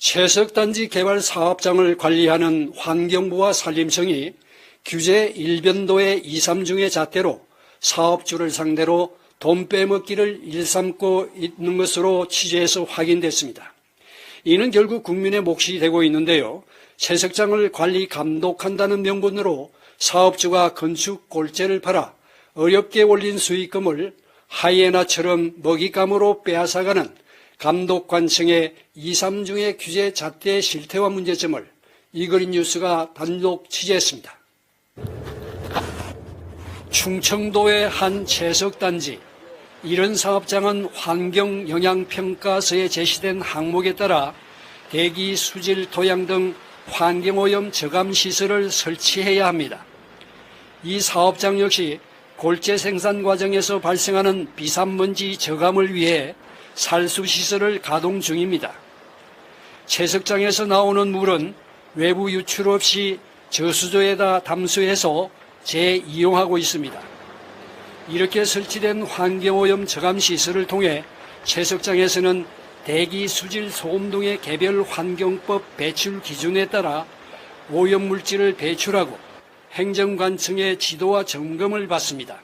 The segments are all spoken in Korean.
채석단지 개발 사업장을 관리하는 환경부와 산림청이 규제 일변도의 2, 3중의 잣대로 사업주를 상대로 돈 빼먹기를 일삼고 있는 것으로 취재해서 확인됐습니다. 이는 결국 국민의 몫이 되고 있는데요. 채석장을 관리 감독한다는 명분으로 사업주가 건축 골재를 팔아 어렵게 올린 수익금을 하이에나처럼 먹잇감으로 빼앗아가는 감독관청의 2, 3중의 규제 잣대의 실태와 문제점을 이그린 뉴스가 단독 취재했습니다. 충청도의 한 채석단지 이런 사업장은 환경 영향평가서에 제시된 항목에 따라 대기, 수질, 토양 등 환경오염 저감 시설을 설치해야 합니다. 이 사업장 역시 골재 생산 과정에서 발생하는 비산먼지 저감을 위해 살수시설을 가동 중입니다. 채석장에서 나오는 물은 외부 유출 없이 저수조에다 담수해서 재이용하고 있습니다. 이렇게 설치된 환경오염 저감 시설을 통해 채석장에서는 대기, 수질, 소음 등의 개별 환경법 배출 기준에 따라 오염물질을 배출하고 행정관청의 지도와 점검을 받습니다.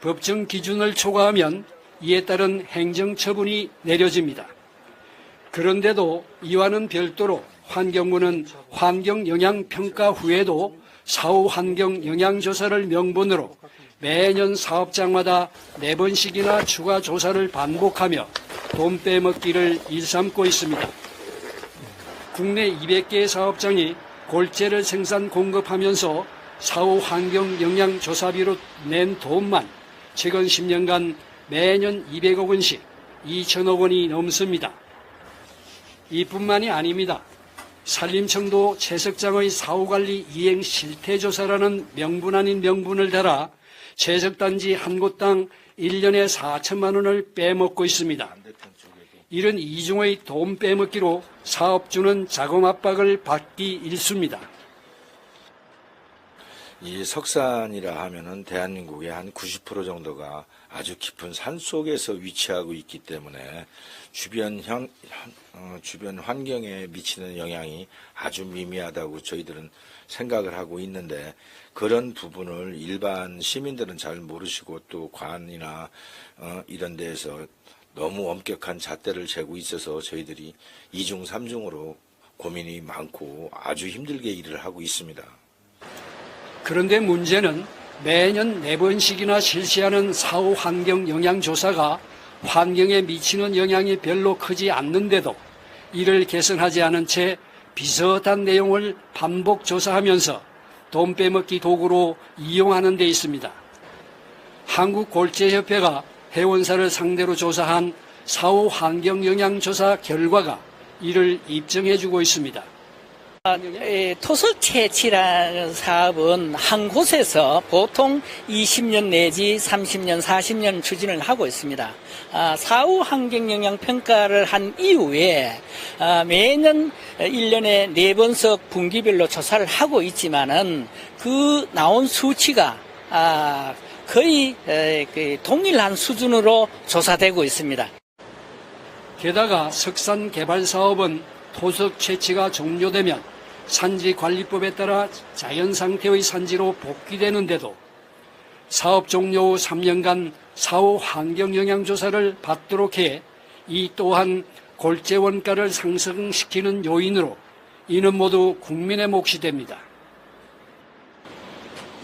법정 기준을 초과하면 이에 따른 행정처분이 내려집니다. 그런데도 이와는 별도로 환경부는 환경영향평가 후에도 사후 환경영향조사를 명분으로 매년 사업장마다 네 번씩이나 추가 조사를 반복하며 돈 빼먹기를 일삼고 있습니다. 국내 200개의 사업장이 골재를 생산 공급하면서 사후 환경 영향 조사비로 낸 돈만 최근 10년간 매년 200억 원씩 2천억 원이 넘습니다. 이뿐만이 아닙니다. 산림청도 채석장의 사후관리 이행 실태조사라는 명분 아닌 명분을 달아 채석단지 한 곳당 1년에 4천만 원을 빼먹고 있습니다. 이런 이중의 돈 빼먹기로 사업주는 자금 압박을 받기 일쑤입니다. 이 석산이라 하면은 대한민국의 한 90% 정도가 아주 깊은 산 속에서 위치하고 있기 때문에 주변 현, 현- 어, 주변 환경에 미치는 영향이 아주 미미하다고 저희들은 생각을 하고 있는데 그런 부분을 일반 시민들은 잘 모르시고 또 관이나 어, 이런 데에서 너무 엄격한 잣대를 재고 있어서 저희들이 이중 삼중으로 고민이 많고 아주 힘들게 일을 하고 있습니다. 그런데 문제는 매년 네 번씩이나 실시하는 사후 환경 영향 조사가 환경에 미치는 영향이 별로 크지 않는데도 이를 개선하지 않은 채 비슷한 내용을 반복 조사하면서 돈 빼먹기 도구로 이용하는 데 있습니다. 한국골재협회가 회원사를 상대로 조사한 사후 환경 영향 조사 결과가 이를 입증해주고 있습니다. 아, 에, 토속 채취라는 사업은 한 곳에서 보통 20년 내지 30년, 40년 추진을 하고 있습니다. 아, 사후 환경 영향 평가를 한 이후에 아, 매년 1년에 네번씩 분기별로 조사를 하고 있지만은 그 나온 수치가 아, 거의 에, 그 동일한 수준으로 조사되고 있습니다. 게다가 석산 개발 사업은 토속 채취가 종료되면 산지 관리법에 따라 자연 상태의 산지로 복귀되는데도 사업 종료 후 3년간 사후 환경 영향 조사를 받도록 해 이 또한 골재 원가를 상승시키는 요인으로 이는 모두 국민의 몫이 됩니다.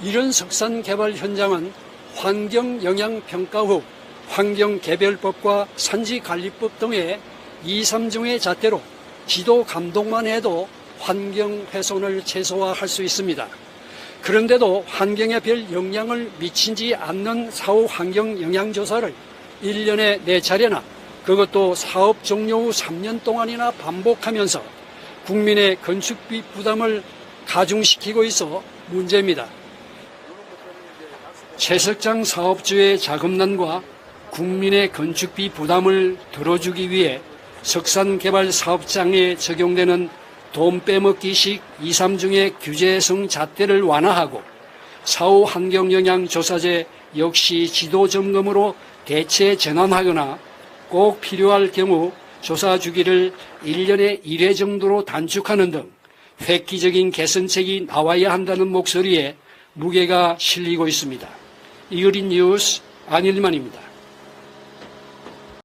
이런 석산 개발 현장은 환경 영향 평가 후 환경 개별법과 산지 관리법 등의 2, 3중의 잣대로 지도 감독만 해도 환경 훼손을 최소화할 수 있습니다. 그런데도 환경에 별 영향을 미치지 않는 사후 환경 영향 조사를 1년에 4차례나 그것도 사업 종료 후 3년 동안이나 반복하면서 국민의 건축비 부담을 가중시키고 있어 문제입니다. 채석장 사업주의 자금난과 국민의 건축비 부담을 덜어주기 위해 석산 개발 사업장에 적용되는 돈 빼먹기식 2, 3중의 규제성 잣대를 완화하고 사후 환경 영향 조사제 역시 지도 점검으로 대체 전환하거나 꼭 필요할 경우 조사 주기를 1년에 1회 정도로 단축하는 등 획기적인 개선책이 나와야 한다는 목소리에 무게가 실리고 있습니다. 이그린 뉴스 안일만입니다.